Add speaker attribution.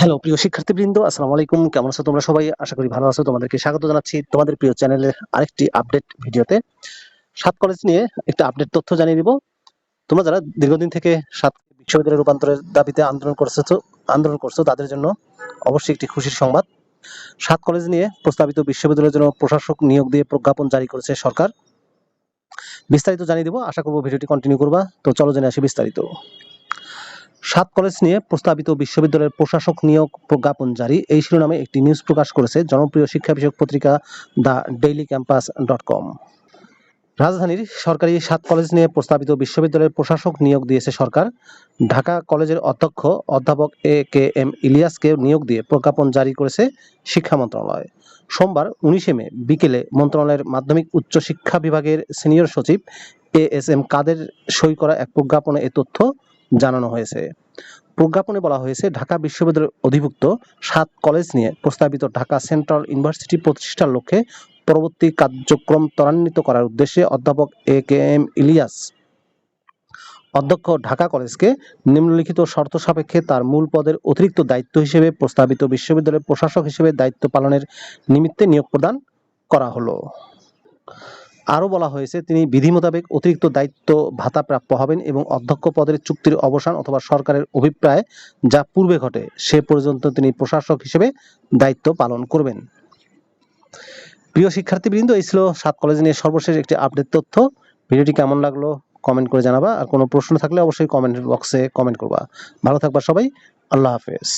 Speaker 1: Hello, প্রিয় শিক্ষার্থীবৃন্দ, আসসালামু আলাইকুম। কেমন আছো তোমরা সবাই? আশা করি ভালো আছো। তোমাদেরকে স্বাগত জানাচ্ছি তোমাদের প্রিয় চ্যানেলের আরেকটি আপডেট ভিডিওতে। সাত কলেজ নিয়ে একটা আপডেট তথ্য জানিয়ে দিব। তোমরা যারা দীর্ঘদিন থেকে সাত বিশ্ববিদ্যালয় রূপান্তরের দাবিতে আন্দোলন করছ আন্দোলন করছ, তাদের জন্য অবশ্যই একটি খুশির সংবাদ। সাত কলেজ নিয়ে প্রস্তাবিত বিশ্ববিদ্যালয়ের জন্য প্রশাসক নিয়োগ দিয়ে প্রজ্ঞাপন জারি করেছে সরকার। বিস্তারিত জানিয়ে দিব। আশা করব ভিডিওটি কন্টিনিউ করবা। তো চলো জেনে আসি বিস্তারিত। সাত কলেজ নিয়ে প্রস্তাবিত বিশ্ববিদ্যালয়ের প্রশাসক নিয়োগ প্রজ্ঞাপন জারি। এই শিরোনামে একটি নিউজ প্রকাশ করেছে জনপ্রিয় শিক্ষা বিষয়ক পত্রিকা the daily campus dot com. রাজধানীর সরকারি সাত কলেজ নিয়ে প্রস্তাবিত বিশ্ববিদ্যালয়ের প্রশাসক নিয়োগ দিয়েছে সরকার। ঢাকা কলেজের অধ্যক্ষ অধ্যাপক এ কে এম ইলিয়াসকে নিয়োগ দিয়ে প্রজ্ঞাপন জারি করেছে শিক্ষা মন্ত্রণালয়। সোমবার উনিশে মে বিকেলে মন্ত্রণালয়ের মাধ্যমিক উচ্চ শিক্ষা বিভাগের সিনিয়র সচিব এ এস এম কাদের সই করা এক প্রজ্ঞাপনে এ তথ্য জানানো হয়েছে। প্রজ্ঞাপনে বলা হয়েছে, ঢাকা বিশ্ববিদ্যালয়ের অধিভুক্ত সাত কলেজ নিয়ে প্রস্তাবিত ঢাকা সেন্ট্রাল ইউনিভার্সিটি প্রতিষ্ঠার লক্ষ্যে পরবর্তী কার্যক্রম ত্বরান্বিত করার উদ্দেশ্যে অধ্যাপক এ কে এম ইলিয়াস অধ্যক্ষ ঢাকা কলেজকে নিম্নলিখিত শর্ত সাপেক্ষে তার মূল পদের অতিরিক্ত দায়িত্ব হিসেবে প্রস্তাবিত বিশ্ববিদ্যালয়ের প্রশাসক হিসেবে দায়িত্ব পালনের নিমিত্তে নিয়োগ প্রদান করা হলো। আরও বলা হয়েছে, তিনি বিধি মোতাবেক অতিরিক্ত দায়িত্ব ভাতা প্রাপ্য হবেন এবং অধ্যক্ষ পদের চুক্তির অবসান অথবা সরকারের অভিপ্রায় যা পূর্বে ঘটে, সে পর্যন্ত তিনি প্রশাসক হিসেবে দায়িত্ব পালন করবেন। প্রিয় শিক্ষার্থীবৃন্দ, এই ছিল সাত কলেজ নিয়ে সর্বশেষ একটি আপডেট তথ্য। ভিডিওটি কেমন লাগল কমেন্ট করে জানাবা, আর কোনো প্রশ্ন থাকলে অবশ্যই কমেন্ট বক্সে কমেন্ট করবা। ভালো থাকবা সবাই, আল্লাহ হাফেজ।